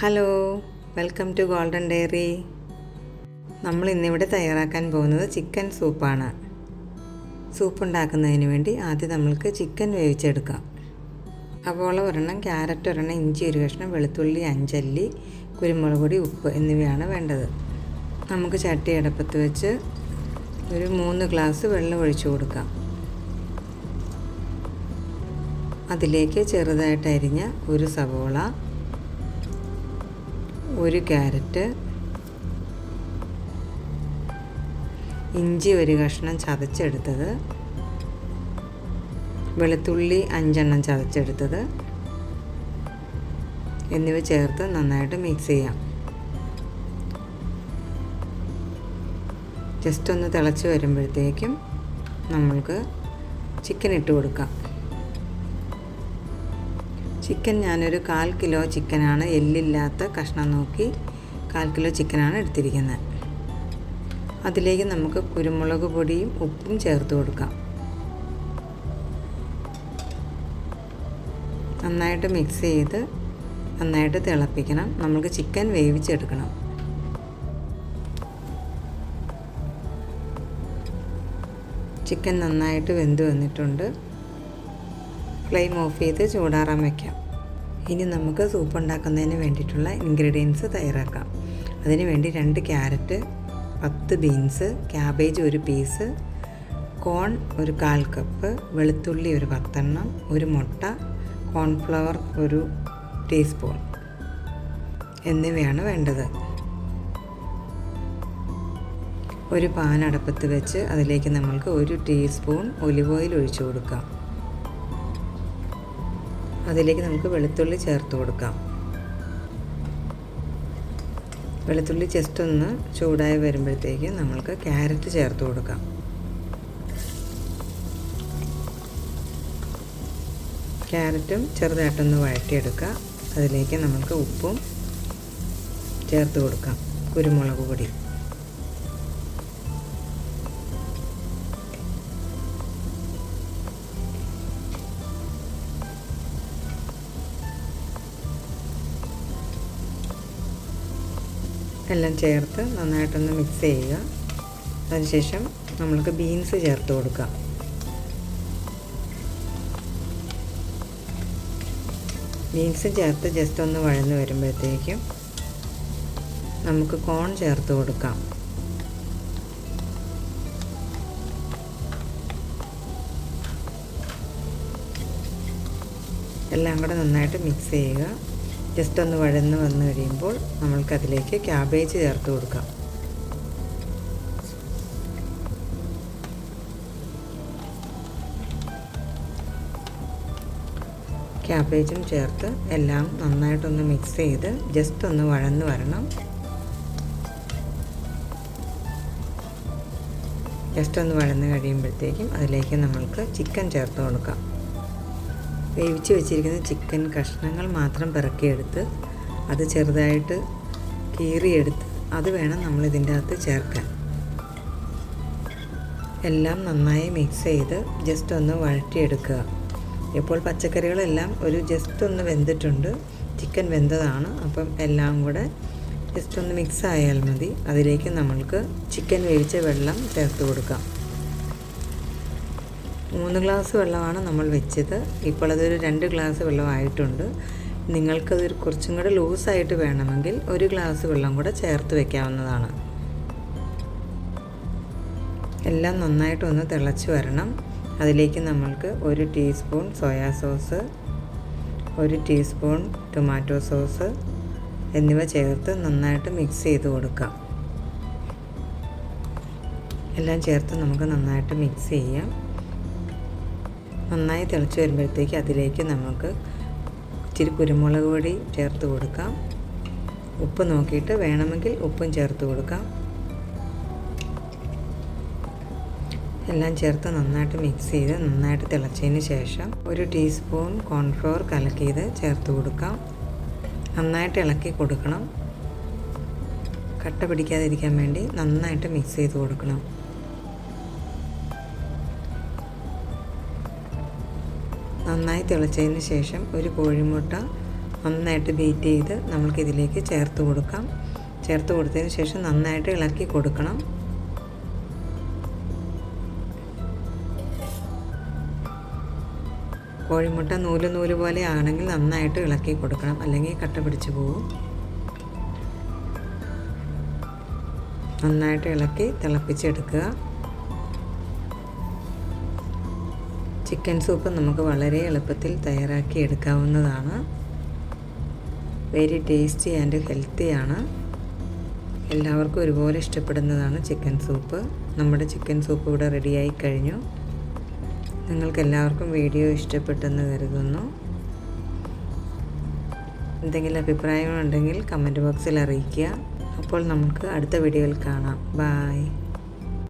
Hello welcome to golden diary നമ്മൾ ഇന്നിവിടെ തയ്യാറാക്കാൻ പോകുന്നത് ചിക്കൻ സൂപ്പാണ് സൂപ്പ് ഉണ്ടാക്കുന്നതിന് വേണ്ടി ആദ്യം നമ്മൾക്ക് ചിക്കൻ വേവിച്ചെടുക്കാം. അപ്പോൾ ഒരെണ്ണം ക്യാരറ്റ് ഒരെണ്ണം ഇഞ്ചി ഒരു കഷ്ണം വെളുത്തുള്ളി അഞ്ചല്ലി കുരുമുളക് പൊടി ഉപ്പ് എന്നിവയാണ് വേണ്ടത്. നമുക്ക് ചട്ടി അടപ്പത്ത് വെച്ച് ഒരു മൂന്ന് ഗ്ലാസ് വെള്ളം ഒഴിച്ചു കൊടുക്കാം. അതിലേക്ക് ചെറുതായിട്ട് അരിഞ്ഞ ഒരു സവോള ഒരു ക്യാരറ്റ് ഇഞ്ചി ഒരു കഷ്ണം ചതച്ചെടുത്തത് വെളുത്തുള്ളി അഞ്ചെണ്ണം ചതച്ചെടുത്തത് എന്നിവ ചേർത്ത് നന്നായിട്ട് മിക്സ് ചെയ്യാം. ജസ്റ്റ് ഒന്ന് തിളച്ച് വരുമ്പോഴത്തേക്കും നമ്മൾക്ക് ചിക്കൻ ഇട്ട് കൊടുക്കാം. ചിക്കൻ ഞാനൊരു കാൽ കിലോ ചിക്കനാണ്. എല്ലില്ലാത്ത കഷ്ണം നോക്കി കാൽ കിലോ ചിക്കനാണ് എടുത്തിരിക്കുന്നത്. അതിലേക്ക് നമുക്ക് കുരുമുളക് പൊടിയും ഉപ്പും ചേർത്ത് കൊടുക്കാം. നന്നായിട്ട് മിക്സ് ചെയ്ത് നന്നായിട്ട് തിളപ്പിക്കണം. നമുക്ക് ചിക്കൻ വേവിച്ചെടുക്കണം. ചിക്കൻ നന്നായിട്ട് വെന്ത് വന്നിട്ടുണ്ട്. ഫ്ലെയിം ഓഫ് ചെയ്ത് ചൂടാറാൻ വയ്ക്കാം. ഇനി നമുക്ക് സൂപ്പ് ഉണ്ടാക്കുന്നതിന് വേണ്ടിയിട്ടുള്ള ഇൻഗ്രീഡിയൻസ് തയ്യാറാക്കാം. അതിന് വേണ്ടി രണ്ട് ക്യാരറ്റ് പത്ത് ബീൻസ് ക്യാബേജ് ഒരു പീസ് കോൺ ഒരു കാൽ കപ്പ് വെളുത്തുള്ളി ഒരു പത്തെണ്ണം ഒരു മുട്ട കോൺഫ്ലവർ ഒരു ടീസ്പൂൺ എന്നിവയാണ് വേണ്ടത്. ഒരു പാൻ അടുപ്പത്ത് വെച്ച് അതിലേക്ക് നമ്മൾക്ക് ഒരു ടീസ്പൂൺ ഒലിവ് ഓയിൽ ഒഴിച്ചു കൊടുക്കാം. അതിലേക്ക് നമുക്ക് വെളുത്തുള്ളി ചേർത്ത് കൊടുക്കാം. വെളുത്തുള്ളി ജസ്റ്റ് ഒന്ന് ചൂടായി വരുമ്പോഴത്തേക്ക് നമ്മൾക്ക് ക്യാരറ്റ് ചേർത്ത് കൊടുക്കാം. ക്യാരറ്റും ചെറുതായിട്ടൊന്ന് വഴറ്റിയെടുക്കുക. അതിലേക്ക് നമുക്ക് ഉപ്പും ചേർത്ത് കൊടുക്കാം. കുരുമുളക് പൊടി. എല്ലാം ചേർത്ത് നന്നായിട്ടൊന്ന് മിക്സ് ചെയ്യുക. അതിനുശേഷം നമ്മൾക്ക് ബീൻസ് ചേർത്ത് കൊടുക്കാം ബീൻസ് ചേർത്ത് ജസ്റ്റ് ഒന്ന് വഴന്ന് വരുമ്പോഴത്തേക്കും നമുക്ക് കോൺ ചേർത്ത് കൊടുക്കാം. എല്ലാം കൂടെ നന്നായിട്ട് മിക്സ് ചെയ്യുക. ജസ്റ്റ് ഒന്ന് വഴന്ന് വന്ന് കഴിയുമ്പോൾ നമ്മൾക്കതിലേക്ക് ക്യാബേജ് ചേർത്ത് കൊടുക്കാം. ക്യാബേജും ചേർത്ത് എല്ലാം നന്നായിട്ടൊന്ന് മിക്സ് ചെയ്ത് ജസ്റ്റ് ഒന്ന് വഴന്ന് വരണം. ജസ്റ്റ് ഒന്ന് വഴന്ന് കഴിയുമ്പോഴത്തേക്കും അതിലേക്ക് നമ്മൾക്ക് ചിക്കൻ ചേർത്ത് കൊടുക്കാം. വേവിച്ച് വെച്ചിരിക്കുന്ന ചിക്കൻ കഷ്ണങ്ങൾ മാത്രം പിറക്കിയെടുത്ത് അത് ചെറുതായിട്ട് കീറിയെടുത്ത് അത് വേണം നമ്മൾ ഇതിന്റെ അകത്ത് ചേർക്കാൻ. എല്ലാം നന്നായി മിക്സ് ചെയ്ത് ജസ്റ്റ് ഒന്ന് വഴറ്റിയെടുക്കുക. ഇപ്പോൾ പച്ചക്കറികളെല്ലാം ഒരു ജസ്റ്റ് ഒന്ന് വെന്തിട്ടുണ്ട്. ചിക്കൻ വെന്തതാണ്. അപ്പം എല്ലാം കൂടെ ജസ്റ്റ് ഒന്ന് മിക്സ് ആയാൽ മതി. അതിലേക്ക് നമ്മൾക്ക് ചിക്കൻ വേവിച്ച വെള്ളം ചേർത്ത് കൊടുക്കാം. മൂന്ന് ഗ്ലാസ് വെള്ളമാണ് നമ്മൾ വെച്ചത്. ഇപ്പോൾ അതൊരു രണ്ട് ഗ്ലാസ് വെള്ളമായിട്ടുണ്ട് നിങ്ങൾക്കതൊരു കുറച്ചും കൂടെ ലൂസായിട്ട് വേണമെങ്കിൽ ഒരു ഗ്ലാസ് വെള്ളം കൂടെ ചേർത്ത് വയ്ക്കാവുന്നതാണ് എല്ലാം നന്നായിട്ടൊന്ന് തിളച്ച് വരണം. അതിലേക്ക് നമ്മൾക്ക് ഒരു ടീസ്പൂൺ സോയാ സോസ് ഒരു ടീസ്പൂൺ ടൊമാറ്റോ സോസ് എന്നിവ ചേർത്ത് നന്നായിട്ട് മിക്സ് ചെയ്ത് കൊടുക്കാം. എല്ലാം ചേർത്ത് നമുക്ക് നന്നായിട്ട് മിക്സ് ചെയ്യാം. നന്നായി തിളച്ച് വരുമ്പോഴത്തേക്ക് അതിലേക്ക് നമുക്ക് ഇച്ചിരി കുരുമുളക് പൊടി ചേർത്ത് കൊടുക്കാം. ഉപ്പ് നോക്കിയിട്ട് വേണമെങ്കിൽ ഉപ്പും ചേർത്ത് കൊടുക്കാം. എല്ലാം ചേർത്ത് നന്നായിട്ട് മിക്സ് ചെയ്ത് നന്നായിട്ട് തിളച്ചതിന് ശേഷം ഒരു ടീസ്പൂൺ കോൺഫ്ലവർ കലക്കിയത് ചേർത്ത് കൊടുക്കാം. നന്നായിട്ട് ഇളക്കി കൊടുക്കണം. കട്ട പിടിക്കാതിരിക്കാൻ വേണ്ടി നന്നായിട്ട് മിക്സ് ചെയ്ത് കൊടുക്കണം. തിളച്ചതിന് ശേഷം ഒരു കോഴിമുട്ട നന്നായിട്ട് ബീറ്റ് ചെയ്ത് നമ്മൾക്കിതിലേക്ക് ചേർത്ത് കൊടുക്കാം. ചേർത്ത് കൊടുത്തതിന് ശേഷം നന്നായിട്ട് ഇളക്കി കൊടുക്കണം. കോഴിമുട്ട നൂൽ നൂൽ പോലെ ആണെങ്കിൽ നന്നായിട്ട് ഇളക്കി കൊടുക്കണം. അല്ലെങ്കിൽ കട്ട പിടിച്ചു പോകും നന്നായിട്ട് ഇളക്കി തിളപ്പിച്ചെടുക്കുക. ചിക്കൻ സൂപ്പ് നമുക്ക് വളരെ എളുപ്പത്തിൽ തയ്യാറാക്കി എടുക്കാവുന്നതാണ്. വെരി ടേസ്റ്റി ആൻഡ് ഹെൽത്തിയാണ് എല്ലാവർക്കും ഒരുപോലെ ഇഷ്ടപ്പെടുന്നതാണ് ചിക്കൻ സൂപ്പ്. നമ്മുടെ ചിക്കൻ സൂപ്പ് ഇവിടെ റെഡിയായി കഴിഞ്ഞു. നിങ്ങൾക്ക് എല്ലാവർക്കും വീഡിയോ ഇഷ്ടപ്പെട്ടെന്ന് കരുതുന്നു. എന്തെങ്കിലും അഭിപ്രായങ്ങളുണ്ടെങ്കിൽ കമന്റ് ബോക്സിൽ അറിയിക്കുക. അപ്പോൾ നമുക്ക് അടുത്ത വീഡിയോയിൽ കാണാം. ബായ്